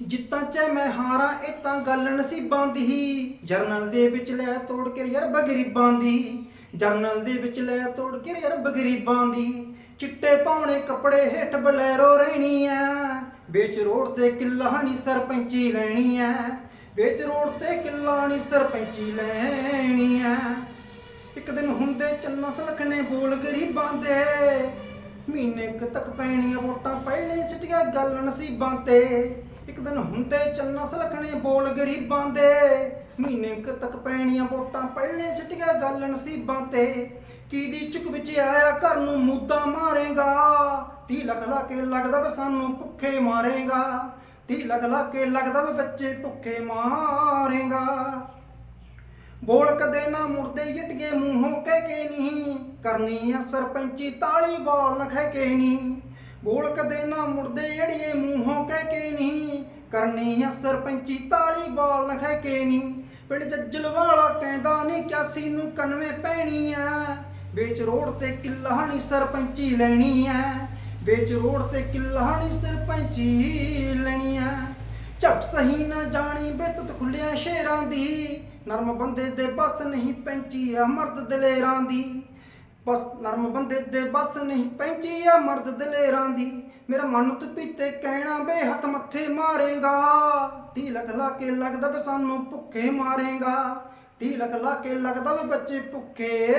ਜਿੱਤਾਂ ਚ ਮੈਂ ਹਾਰਾਂ, ਇਹ ਤਾਂ ਗੱਲ ਨਸੀਬਾਂ ਦੀ। ਹੀ ਜਰਨਲ ਦੇ ਵਿੱਚ ਲੈ ਤੋੜ ਕੇ ਯਾਰ ਬਗਰੀਬਾਂ ਦੀ। ਜਰਨਲ ਦੇ ਵਿੱਚ ਲੈ ਤੋੜ ਕੇ ਯਾਰ ਬਗਰੀਬਾਂ ਦੀ। ਚਿੱਟੇ ਪਾਉਣੇ ਕੱਪੜੇ ਹੇਠ ਬਲੈਰੋ ਰਹਿਣੀ ਐ ਵਿੱਚ ਰੋਡ ਤੇ ਕਿੱਲਾ ਨਹੀਂ ਸਰਪੰਚੀ ਲੈਣੀ ਐ ਵਿੱਚ ਰੋਡ ਤੇ ਕਿੱਲਾ ਨਹੀਂ ਸਰਪੰਚੀ ਲੈਣੀ ਐ ਇੱਕ ਦਿਨ ਹੁੰਦੇ ਚੰਨਾ ਸਲਖਣੇ ਬੋਲ ਗਰੀਬਾਂ ਦੇ। ਮਹੀਨੇ ਕੁ ਤੱਕ ਪੈਣੀਆਂ ਵੋਟਾਂ, ਪਹਿਲੇ ਸਿੱਟੀਆਂ ਗੱਲ ਨਸੀਬਾਂ ਤੇ। ਇੱਕ ਦਿਨ ਹੁੰਦੇ ਚੰਨਾ ਸਲਖਣੇ ਬੋਲ ਗਰੀਬਾਂ ਦੇ। ਮਹੀਨੇ ਕੁ ਤੱਕ ਪੈਣੀਆਂ ਵੋਟਾਂ, ਪਹਿਲੇ ਸਿੱਟੀਆਂ ਗੱਲ ਨਸੀਬਾਂ ਤੇ। ਕੀ ਦੀ ਚੁੱਕ ਵਿੱਚ ਆਇਆ ਘਰ ਨੂੰ ਮੁੱਦਾ ਮਾਰੇਗਾ। ਤੀ ਲੱਖ ਲਾ ਕੇ ਲੱਗਦਾ ਵੀ ਸਾਨੂੰ ਭੁੱਖੇ ਮਾਰੇਗਾ। ਤੀ ਲੱਖ ਲਾ ਕੇ ਲੱਗਦਾ ਵੀ ਬੱਚੇ ਭੁੱਖੇ ਮਾਰੇਗਾ। ਬੋਲ ਕਦੇ ਨਾ ਮੁਰਦੇ ਜਟਗੇ ਮੂੰਹੋਂ ਕਹਿ ਕੇ ਨਹੀਂ। ਕਰਨੀ ਆ ਸਰਪੰਚੀ, ਤਾਲੀ ਬਾਲ ਨਖੇ ਕੇ ਨਹੀਂ। ਬੋਲ ਕਦੇ ਨਾ ਮੁਰਦੇ ਜੜੀਏ ਮੂੰਹੋਂ ਕਹਿ ਕੇ ਨਹੀਂ। ਕਰਨੀ ਆ ਸਰਪੰਚੀ, ਤਾਲੀ ਬਾਲ ਨਖੇ ਕੇ ਨੀ। ਪਿੰਡ ਜੱਜਲ ਵਾਲਾ ਕਹਿੰਦਾ ਨੀ ਕਿਆਸੀ ਨੂੰ ਕਨਵੇ ਪੈਣੀ ਆ। ਵਿੱਚ ਰੋਡ ਤੇ ਕਿੱਲਾ ਨਹੀਂ ਸਰਪੰਚੀ ਲੈਣੀ ਆ। ਵਿੱਚ ਰੋਡ ਤੇ ਕਿੱਲਾ ਨਹੀਂ ਸਰਪੰਚੀ ਲੈਣੀ ਆ। ਝਟ ਸਹੀ ਨਾ ਜਾਣੀ ਬਿੱਤਤ ਖੁੱਲਿਆ ਸ਼ੇਰਾਂ ਦੀ। ਨਰਮ ਬੰਦੇ ਦੇ ਬਸ ਨਹੀਂ ਪੈਂਚੀ ਆ ਮਰਦ ਦਲੇਰਾਂ ਦੀ। ਬਸ ਨਰਮ ਬੰਦੇ ਦੇ ਬਸ ਨਹੀਂ ਪੈਂਚੀ ਆ ਮਰਦ ਦਲੇਰਾਂ ਦੀ। ਮੇਰਾ ਮਨ ਤੂੰ ਪੀਤੇ ਕਹਿਣਾ ਬੇ ਹੱਥ ਮੱਥੇ ਮਾਰੇਗਾ। ਤੀ ਲੱਖ ਲਾ ਕੇ ਲੱਗਦਾ ਵੀ ਸਾਨੂੰ ਭੁੱਖੇ ਮਾਰੇਗਾ। ਤੀ ਲੱਖ ਲਾ ਕੇ ਲੱਗਦਾ ਵੀ ਬੱਚੇ ਭੁੱਖੇ